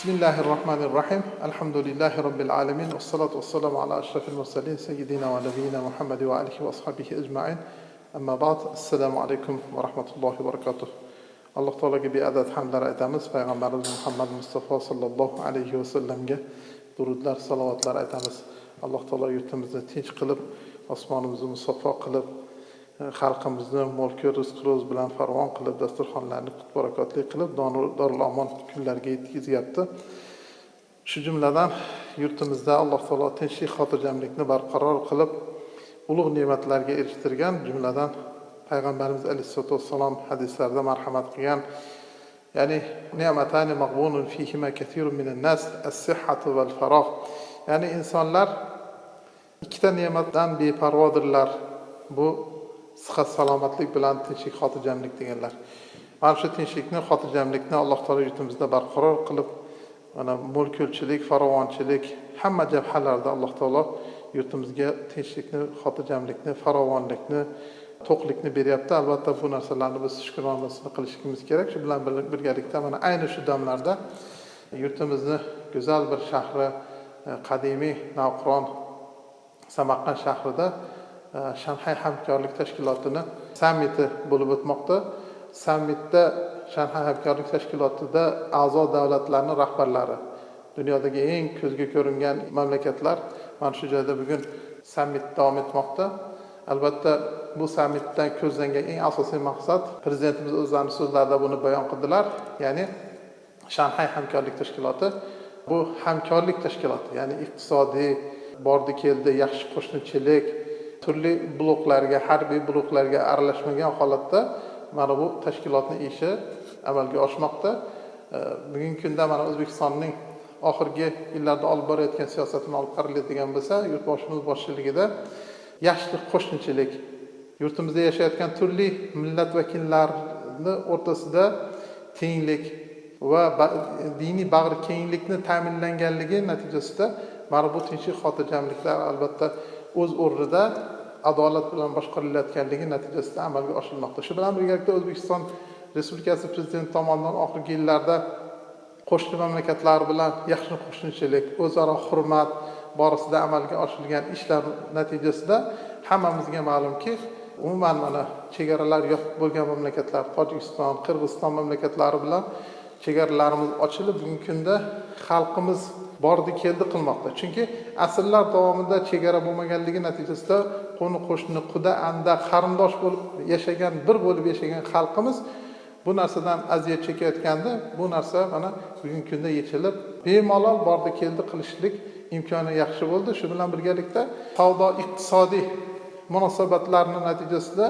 بسم الله الرحمن الرحيم الحمد لله رب العالمين والصلاة والسلام على أشرف المرسلين سيدنا ونبينا محمد وآله وأصحابه أجمعين أما بعد السلام عليكم ورحمة الله وبركاته الله تعالى بأداة حمد رأيتامس في محمد مصطفى صلى الله عليه وسلم درود لار صلوات لار الله تعالى يتمزن تنش قلب أصمان مصطفى قلب xalqimizni mo'l-ku rizq ro'z bilan farvon qilib dasturxonlarni qut barakotli qilib dorul omon kunlarga yetkazyapti shu jumladan yurtimizda alloh taolo tinchlik xotirjamlikni barqaror qilib ulug' ne'matlarga erishtirgan jumladan payg'ambarimiz alayhissalotu vassalom hadislarida marhamat qilgan. Ya'ni ne'matani mag'bunun fihima kathirun minan nas as-sihhatu val farogh ya'ni insonlar ikkita ne'matdan beparvodirlar. Bu sihat salomatlik bilan tinchlik xotirjamlik deganlar. Mana shu tinchlikni xotirjamlikni alloh taolo yurtimizda barqaror qilib mana mulkulchilik farovonchilik hamma jabhalarda alloh taolo yurtimizga tinchlikni xotirjamlikni farovonlikni to'qlikni beryapti. Albatta bu narsalarni biz shukronasini qilishimiz kerak. Shu bilan birgalikda mana ayni shu damlarda yurtimizni go'zal bir shahri e, qadimiy navqiron samarqand shahrida shanxay hamkorlik tashkilotini sammiti bo'lib o'tmoqda. Sammitda shanxay hamkorlik tashkilotida a'zo davlatlarni rahbarlari dunyodagi eng ko'zga ko'ringan mamlakatlar mana shu joyda bugun sammit davom etmoqda. Albatta bu sammitdan ko'zlangan eng asosiy maqsad prezidentimiz o'zlarini so'zlarida buni bayon qildilar ya'ni shanxay hamkorlik tashkiloti. Bu hamkorlik tashkiloti ya'ni iqtisodiy bordi keldi yaxshi qo'shnichilik turli bloklarga harbiy bloklarga aralashmagan holatda mana bu tashkilotni ishi amalga oshmoqda. Bugungi kunda mana o'zbekistonning oxirgi yillarda olib borayotgan siyosatini olib qaraladigan bo'lsa yurtboshimiz boshchiligida yaxshi qo'shnichilik yurtimizda yashayotgan turli millat vakillarini o'rtasida tenglik va diniy bag'rikenglikni ta'minlanganligi natijasida mana bu tinchlik xotirjamliklar albatta o'z o'rnida adolat bilan boshqarilayotganligi natijasida amalga oshirilmoqda. Shu bilan birgalikda o'zbekiston respublikasi prezidenti tomonidan oxirgi yillarda qo'shni mamlakatlar bilan yaxshi qo'shnichilik o'zaro hurmat borasida amalga oshirilgan ishlar natijasida hammamizga ma'lumki umuman mana chegaralar yopiq bo'lgan mamlakatlar tojikiston qirg'iziston mamlakatlari bilan chegaralarimiz ochilib bugungi kunda xalqimiz bordi keldi qilmoqda. Chunki asrlar davomida chegara bo'lmaganligi natijasida qo'ni qo'shni quda anda qarindosh bo'lib yashagan bir bo'lib yashagan xalqimiz bu narsadan aziyat chekayotganda bu narsa mana bugungi kunda yechilib bemalol bordi keldi qilishlik imkoni yaxshi bo'ldi. Shu bilan birgalikda savdo iqtisodiy munosabatlarni natijasida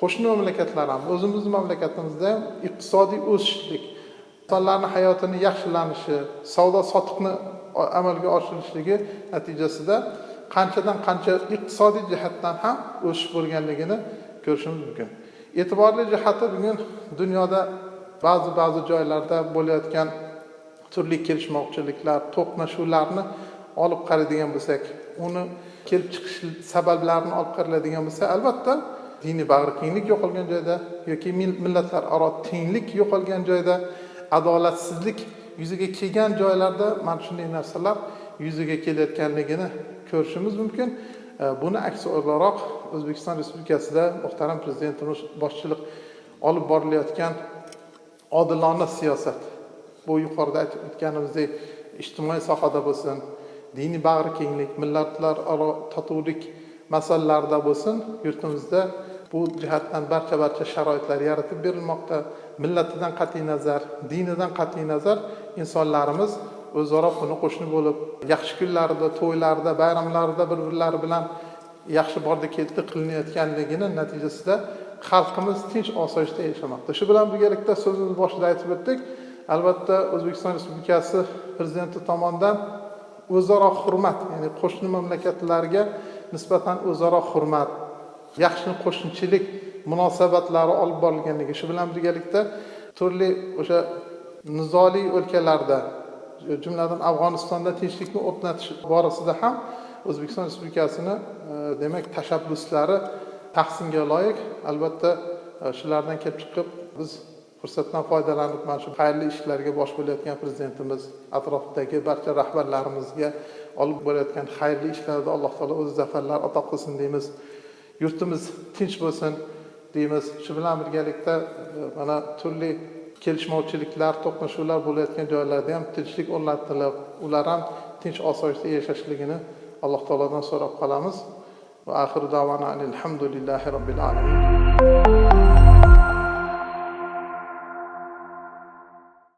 qo'shni mamlakatlar ham o'zimizni mamlakatimizda ham iqtisodiy o'sishlik insonlarni hayotini yaxshilanishi savdo sotiqni amalga oshirilishligi natijasida qanchadan qancha iqtisodiy jihatdan ham o'sish bo'lganligini ko'rishimiz mumkin. E'tiborli jihati bugun dunyoda ba'zi ba'zi joylarda bo'layotgan turli kelishmovchiliklar to'qnashuvlarni olib qaraydigan bo'lsak uni kelib chiqish sabablarini olib qaraladigan bo'lsa albatta diniy bag'rikenglik yo'qolgan joyda yoki millatlararo tenglik yo'qolgan joyda adolatsizlik yuzaga kelgan joylarda mana shunday narsalar yuzaga kelayotganligini ko'rishimiz mumkin. Buni aks o'laroq o'zbekiston respublikasida muhtaram prezidentimiz boshchilik olib borilayotgan odilona siyosat. Bu yuqorida aytib o'tganimizdek ijtimoiy sohada bo'lsin diniy bag'rikenglik millatlararo totuvlik masalalarida bo'lsin yurtimizda bu jihatdan barcha barcha sharoitlar yaratib berilmoqda. Millatidan qat'iy nazar dinidan qat'iy nazar insonlarimiz o'zaro qo'ni qo'shni bo'lib yaxshi kunlarida to'ylarda bayramlarida bir birlari bilan yaxshi bordi ketdi qilinayotganligini natijasida xalqimiz tinch osoyishta yashamoqda. Shu bilan birgalikda so'zimiz boshida aytib o'tdik. Albatta o'zbekiston respublikasi prezidenti tomonidan o'zaro hurmat ya'ni qo'shni mamlakatlarga nisbatan o'zaro hurmat yaxshi qo'shnichilik munosabatlari olib borilganligi shu bilan birgalikda turli o'sha nizoli o'lkalarda jumladan afg'onistonda tinchlikni o'rnatish borasida ham o'zbekiston respublikasini e, demak tashabbuslari tahsinga loyiq. Albatta e, shulardan kelib chiqib biz fursatdan foydalanib mana shu xayrli ishlarga bosh bo'layotgan prezidentimiz atrofidagi barcha rahbarlarimizga olib borayotgan xayrli ishlarda alloh taolo o'z zafarlar ato qilsin deymiz. Yurtimiz tinch bo'lsin deymiz. Shu bilan birgalikda e, mana turli kelishmovchiliklar to'qnashuvlar bo'layotgan joylarda ham tinchlik o'rnatilib ular ham tinch osoyishta yashashligini alloh taolodan so'rab qolamiz. Va axiru davana alhamdulillahi robbil alamin